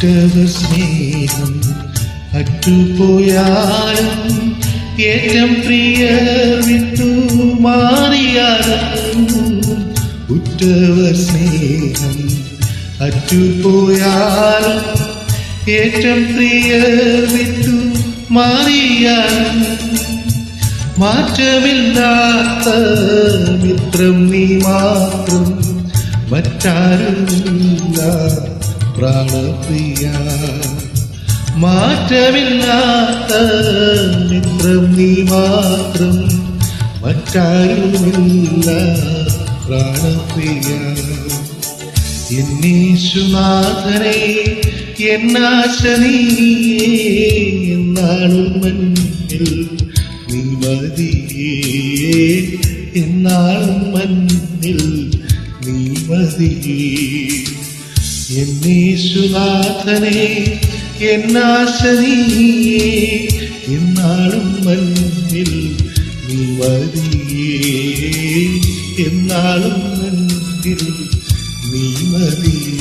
ഉറ്റവർ സ്നേഹം അറ്റുപോയാലും ഏറ്റം പ്രിയ വിട്ടു മാറിയാലും ഉറ്റവ സ്നേഹം അറ്റുപോയാലും ഏറ്റം പ്രിയ വിട്ടു മാറിയാലും മാറ്റമില്ലാത്ത മിത്രം നീ മാത്രം മറ്റാരുമില്ല. പ്രാണപ്രിയ മാറ്റമില്ലാത്ത മിത്രം നീ മാത്രം മറ്റാരുമില്ല പ്രാണപ്രിയ. എന്നീശുനാഥനെ എന്നാശ എന്നാളും മഞ്ഞിൽ നീ മതിയേ എന്നാളും മഞ്ഞിൽ നീ മതിയേ. എന്നീശുനാഥനെ എന്നാശ നീയേ എന്നാളും മഞ്ഞിൽ നീ മതിയേ എന്നാളും മഞ്ഞിൽ നീ മതിയേ